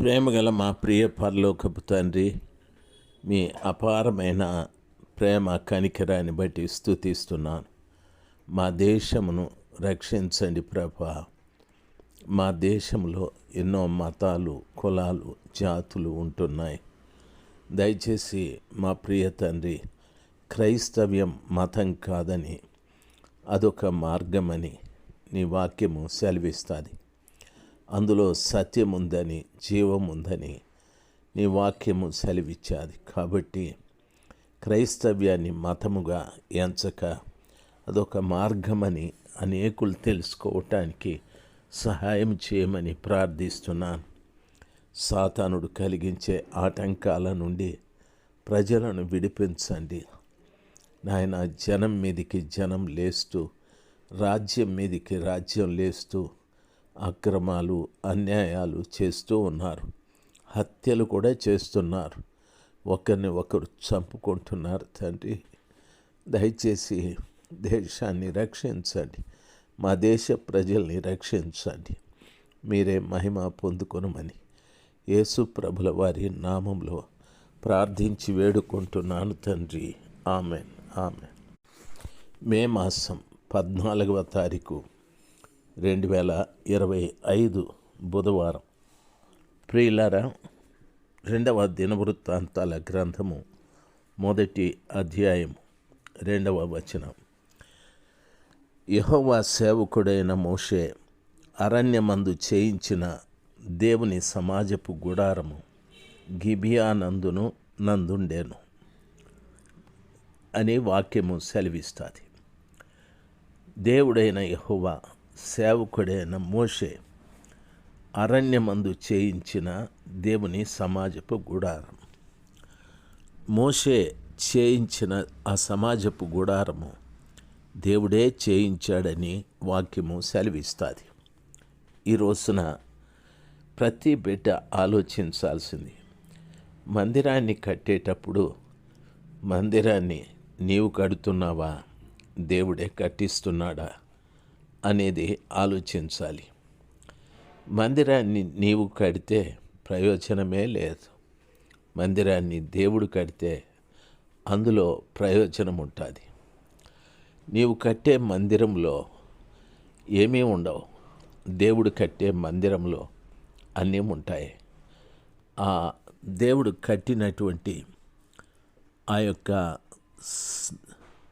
ప్రేమగల మా ప్రియ పరలోకపు తండ్రి మీ అపారమైన ప్రేమ కనికరాన్ని బట్టి స్థుతిస్తున్నాను మా దేశమును రక్షించండి ప్రభా. మా దేశంలో ఎన్నో మతాలు కులాలు జాతులు ఉంటున్నాయి. దయచేసి మా ప్రియ తండ్రి క్రైస్తవ్యం మతం కాదని అదొక మార్గమని నీ వాక్యము సెలవిస్తుంది. అందులో సత్యం ఉందని జీవం ఉందని నీ వాక్యము సెలవిచ్చాది. కాబట్టి క్రైస్తవ్యాన్ని మతముగా ఎంచక అదొక మార్గమని అనేకులు తెలుసుకోవటానికి సహాయం చేయమని ప్రార్థిస్తున్నాను సాతానుడు కలిగించే ఆటంకాల నుండి ప్రజలను విడిపించండి. నాయన జనం మీదికి జనం లేస్తూ రాజ్యం మీదికి రాజ్యం లేస్తూ అక్రమాలు అన్యాయాలు చేస్తూ ఉన్నారు. హత్యలు కూడా చేస్తున్నారు. ఒకరిని ఒకరు చంపుకుంటున్నారు తండ్రి. దయచేసి దేశాన్ని రక్షించండి. మా దేశ ప్రజల్ని రక్షించండి. మీరే మహిమ పొందుకొనమని యేసు ప్రభుల వారి నామంలో ప్రార్థించి వేడుకుంటున్నాను తండ్రి. ఆమెన్. ఆమెన్. మే మాసం పద్నాలుగవ తారీఖు రెండు వేల ఇరవై ఐదు బుధవారం. ప్రియులారా రెండవ దినవృత్తాంతాల గ్రంథము మొదటి అధ్యాయం రెండవ వచనం. యహోవా సేవకుడైన మోషే అరణ్యమందు చేయించిన దేవుని సమాజపు గుడారము గిబియానందును నందుండేను అని వాక్యము సెలవిస్తుంది. దేవుడైన యహోవా సేవకుడైన మోషే అరణ్యమందు చేయించిన దేవుని సమాజపు గుడారం. మోషే చేయించిన ఆ సమాజపు గుడారము దేవుడే చేయించాడని వాక్యము సెలవిస్తుంది. ఈ రోజున ప్రతి బిడ్డ ఆలోచించాల్సింది మందిరాన్ని కట్టేటప్పుడు మందిరాన్ని నీవు కడుతున్నావా? దేవుడే కట్టిస్తున్నాడా? అనేది ఆలోచించాలి. మందిరాన్ని నీవు కడితే ప్రయోజనమే లేదు. మందిరాన్ని దేవుడు కడితే అందులో ప్రయోజనం ఉంటుంది నీవు కట్టే మందిరంలో ఏమీ ఉండవు. దేవుడు కట్టే మందిరంలో అన్నీ ఉంటాయి. ఆ దేవుడు కట్టినటువంటి ఆ యొక్క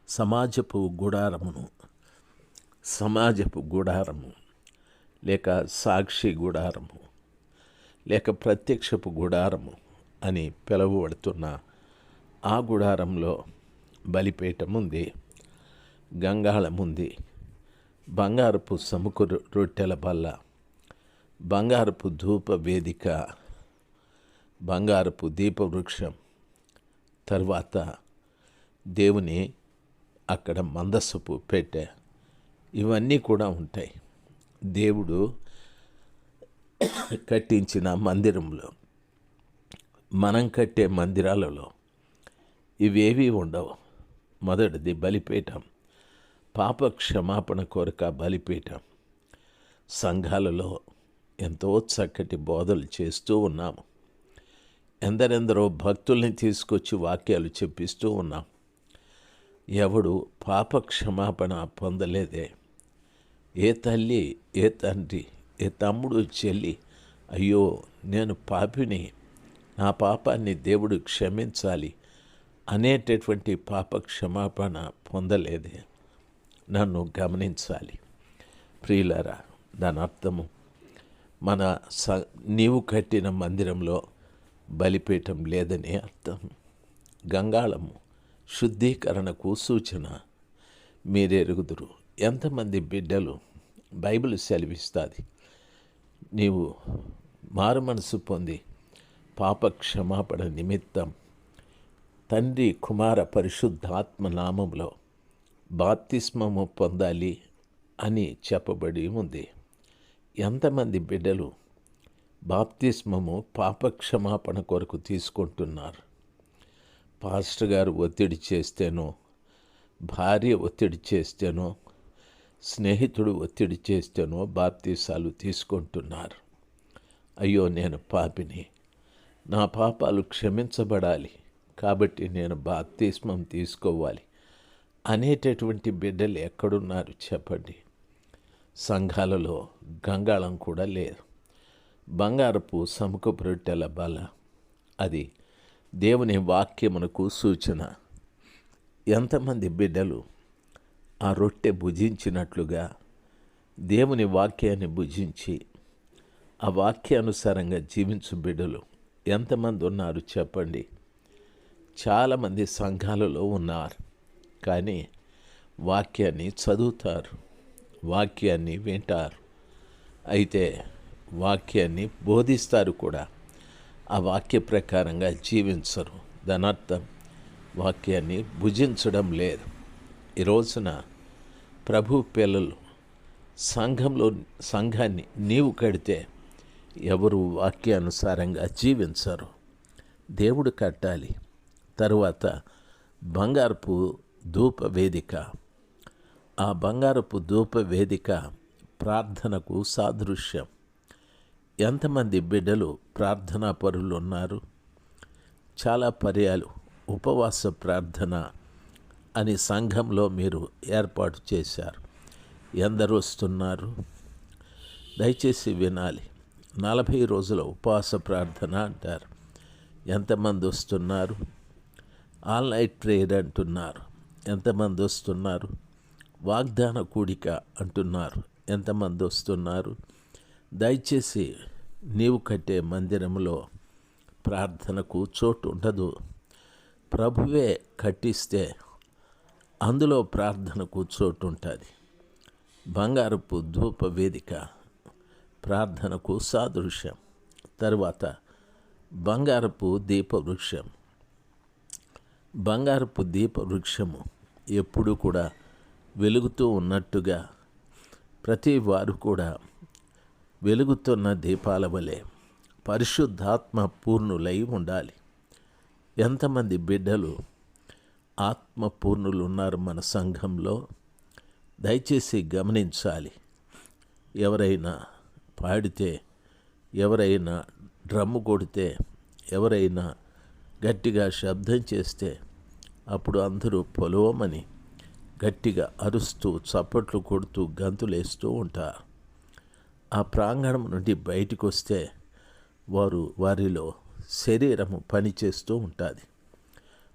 సమాజపు గుడారమును సమాజపు గుడారము లేక సాక్షి గుడారము లేక ప్రత్యక్షపు గుడారము అని పిలువబడుతున్న ఆ గుడారంలో బలిపీఠం ఉంది గంగాళం ఉంది బంగారపు సముకు రొట్టెల బల్ల బంగారపు ధూప వేదిక బంగారపు దీపవృక్షం. తర్వాత దేవుని అక్కడ మందస్సుపు పెట్టే. ఇవన్నీ కూడా ఉంటాయి. దేవుడు కట్టించిన మందిరంలో మనం కట్టే మందిరాలలో ఇవేవి ఉండవు. మొదటిది బలిపీఠం పాప క్షమాపణ కోరిక బలిపీఠం. సంఘాలలో ఎంతో చక్కటి బోధలు చేస్తూ ఉన్నాము ఎందరెందరో భక్తుల్ని తీసుకొచ్చి వాక్యాలు చెప్పిస్తూ ఉన్నాం. ఎవడు పాప క్షమాపణ పొందలేదే. ఏ తల్లి ఏ తండ్రి ఏ తమ్ముడు చెల్లి అయ్యో నేను పాపిని నా పాపాన్ని దేవుడు క్షమించాలి అనేటటువంటి పాప క్షమాపణ పొందలేదే. నన్ను గమనించాలి. ప్రియులరా దాని అర్థము మన స నీవు కట్టిన మందిరంలో బలిపీఠం లేదని అర్థం. గంగాళము శుద్ధీకరణకు సూచన. మీరెరుగుదురు. ఎంతమంది బిడ్డలు బైబిల్ సెలవిస్తుంది. నీవు మారు మనసు పొంది పాప క్షమాపణ నిమిత్తం తండ్రి కుమార పరిశుద్ధాత్మ నామంలో బాప్తిస్మము పొందాలి అని చెప్పబడి ఉంది. ఎంతమంది బిడ్డలు బాప్తిస్మము పాప క్షమాపణ కొరకు తీసుకుంటున్నారు? పాస్టర్ గారు ఒత్తిడి చేస్తేనో భార్య ఒత్తిడి చేస్తేనో స్నేహితుడు ఒత్తిడి చేస్తేనో బాప్తీసాలు తీసుకుంటున్నారు. అయ్యో నేను పాపిని. నా పాపాలు క్షమించబడాలి. కాబట్టి నేను బాప్తిస్మం తీసుకోవాలి. అనేటటువంటి బిడ్డలు ఎక్కడున్నారు చెప్పండి. సంఘాలలో గంగాళం కూడా లేదు. బంగారపు సముఖపు రొట్టెల బల. అది దేవుని వాక్యమునకు సూచన. ఎంతమంది బిడ్డలు ఆ రొట్టె భుజించినట్లుగా దేవుని వాక్యాన్ని భుజించి ఆ వాక్యానుసారంగా జీవించు బిడ్డలు ఎంతమంది ఉన్నారు చెప్పండి. చాలామంది సంఘాలలో ఉన్నారు కానీ వాక్యాన్ని చదువుతారు వాక్యాన్ని వింటారు. అయితే వాక్యాన్ని బోధిస్తారు కూడా. ఆ వాక్య ప్రకారంగా జీవించరు. దానర్థం వాక్యాన్ని భుజించడం లేదు. ఈ రోజున ప్రభు పిల్లలు సంఘంలో సంఘాన్ని నీవు కడితే ఎవరు వాక్యానుసారంగా జీవించరు. దేవుడు కట్టాలి. తరువాత బంగారపు ధూప వేదిక. ఆ బంగారపు ధూప వేదిక ప్రార్థనకు సాదృశ్యం. ఎంతమంది బిడ్డలు ప్రార్థనా పరులు ఉన్నారు? చాలా పర్యాలు. ఉపవాస ప్రార్థన అని సంఘంలో మీరు ఏర్పాటు చేశారు. ఎందరు వస్తున్నారు. దయచేసి వినాలి. నలభై రోజుల ఉపవాస ప్రార్థన అంటారు. ఎంతమంది వస్తున్నారు? ఆల్ నైట్ ప్రేయర్ అంటున్నారు. ఎంతమంది వస్తున్నారు? వాగ్దాన కూడిక అంటున్నారు. ఎంతమంది వస్తున్నారు? దయచేసి నీవు కట్టే మందిరంలో ప్రార్థనకు చోటు ఉండదు. ప్రభువే కట్టిస్తే అందులో ప్రార్థనకు చోటు ఉంటుంది బంగారపు ధూప వేదిక ప్రార్థనకు సాదృశ్యం తరువాత బంగారపు దీపవృక్షం. బంగారపు దీపవృక్షము ఎప్పుడు కూడా వెలుగుతూ ఉన్నట్టుగా ప్రతి వారు కూడా వెలుగుతున్న దీపాల వలె పరిశుద్ధాత్మ పూర్ణులై ఉండాలి. ఎంతమంది బిడ్డలు ఆత్మపూర్ణులు ఉన్నారు మన సంఘంలో. దయచేసి గమనించాలి. ఎవరైనా పాడితే ఎవరైనా డ్రమ్ము కొడితే ఎవరైనా గట్టిగా శబ్దం చేస్తే అప్పుడు అందరూ పొలవమని గట్టిగా అరుస్తూ చప్పట్లు కొడుతూ గంతులేస్తూ ఉంటారు ఆ ప్రాంగణం నుండి బయటకు వస్తే వారు వారిలో శరీరము పనిచేస్తూ ఉంటుంది.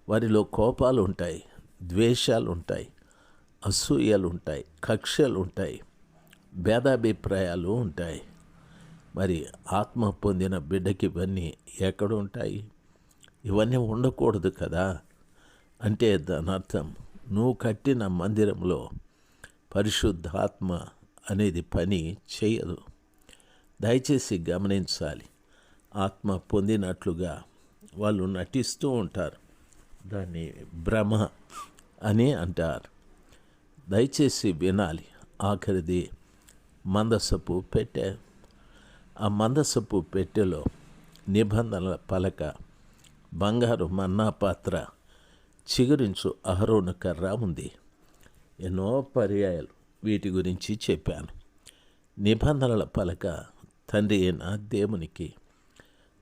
వారిలో కోపాలు ఉంటాయి ద్వేషాలు ఉంటాయి అసూయలు ఉంటాయి కక్షలు ఉంటాయి భేదాభిప్రాయాలు ఉంటాయి. మరి ఆత్మ పొందిన బిడ్డకి ఇవన్నీ ఎక్కడ ఉంటాయి ఇవన్నీ ఉండకూడదు కదా? అంటే దాని అర్థం నువ్వు కట్టిన మందిరంలో పరిశుద్ధాత్మ అనేది పని చేయదు. దయచేసి గమనించాలి. ఆత్మ పొందినట్లుగా వాళ్ళు నటిస్తూ ఉంటారు. దాన్ని భ్రమ అని అంటారు. దయచేసి వినాలి. ఆఖరిది మందసపు పెట్టె. ఆ మందసపు పెట్టెలో నిబంధనల పలక బంగారు మన్నా పాత్ర చిగురించు అహరోను కర్ర ఉంది. ఎన్నో పర్యాయాలు వీటి గురించి చెప్పాను. నిబంధనల పలక తండ్రి అయిన దేవునికి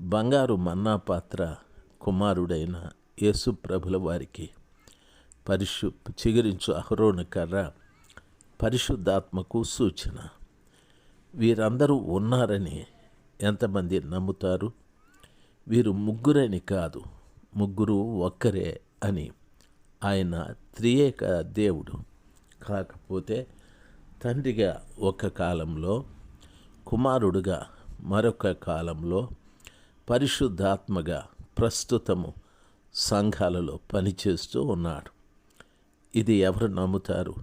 బంగారు మన్నా పాత్ర కుమారుడైన యేసు ప్రభుల వారికి పరిశు చిగురించు అహరోను కర్ర పరిశుద్ధాత్మకు సూచన. వీరందరూ ఉన్నారని ఎంతమంది నమ్ముతారు? వీరు ముగ్గురని కాదు ముగ్గురు ఒక్కరే అని ఆయన త్రియేక దేవుడు. కాకపోతే తండ్రిగా ఒక కాలంలో కుమారుడుగా మరొక కాలంలో పరిశుద్ధాత్మగా ప్రస్తుతము సంఘాలలో పనిచేస్తూ ఉన్నాడు. ఇది ఎవరు నమ్ముతారు?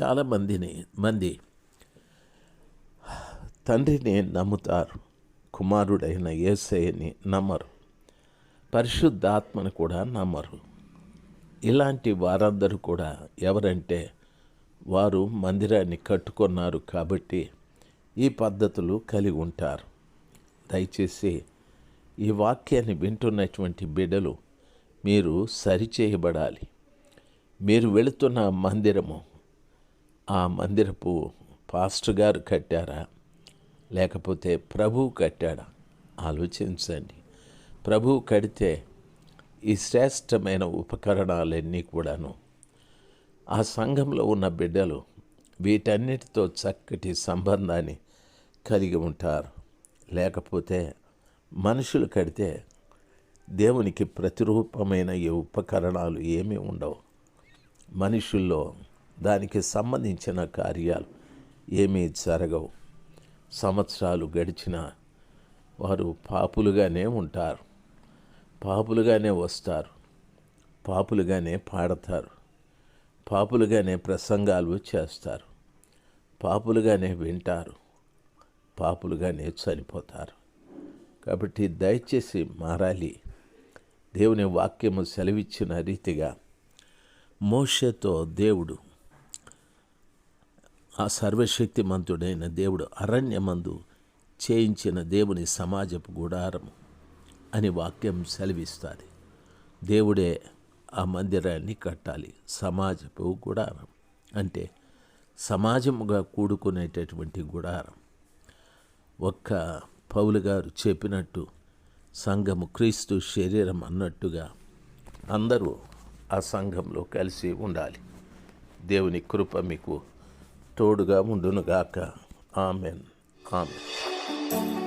చాలామందిని మంది తండ్రిని నమ్ముతారు కుమారుడైన ఏసయ్యని నమ్మరు పరిశుద్ధాత్మను కూడా నమ్మరు. ఇలాంటి వారందరూ కూడా ఎవరంటే వారు మందిరాన్ని కట్టుకున్నారు కాబట్టి ఈ పద్ధతులు కలిగి ఉంటారు. దయచేసి ఈ వాక్యాన్ని వింటున్నటువంటి బిడ్డలు మీరు సరిచేయబడాలి. మీరు వెళుతున్న మందిరము ఆ మందిరపు పాస్టర్ గారు కట్టారా? లేకపోతే ప్రభువు కట్టాడా? ఆలోచించండి. ప్రభువు కడితే ఈ శ్రేష్టమైన ఉపకరణాలన్నీ కూడాను ఆ సంఘంలో ఉన్న బిడ్డలు వీటన్నిటితో చక్కటి సంబంధాన్ని కలిగి ఉంటారు. లేకపోతే మనుషులు కడితే దేవునికి ప్రతిరూపమైన ఈ ఉపకరణాలు ఏమీ ఉండవు. మనుషుల్లో దానికి సంబంధించిన కార్యాలు ఏమీ జరగవు. సంవత్సరాలు గడిచిన వారు పాపులుగానే ఉంటారు. పాపులుగానే వస్తారు. పాపులుగానే పాడతారు. పాపులుగానే ప్రసంగాలు చేస్తారు. పాపులుగానే వింటారు. పాపులుగానే చనిపోతారు. కాబట్టి దయచేసి మారాలి దేవుని వాక్యము సెలవిచ్చిన రీతిగా మోషతో దేవుడు ఆ సర్వశక్తిమంతుడైన దేవుడు అరణ్యమందు చేయించిన దేవుని సమాజపు గుడారము అని వాక్యం సెలవిస్తుంది. దేవుడే ఆ మందిరాన్ని కట్టాలి సమాజపు గుడారం అంటే సమాజముగా కూడుకునేటటువంటి గుడారం. ఒక్క పౌలు గారు చెప్పినట్టు సంఘము క్రీస్తు శరీరం అన్నట్టుగా అందరూ ఆ సంఘంలో కలిసి ఉండాలి. దేవుని కృప మీకు తోడుగా ఉండునుగాక. ఆమెన్. ఆమెన్.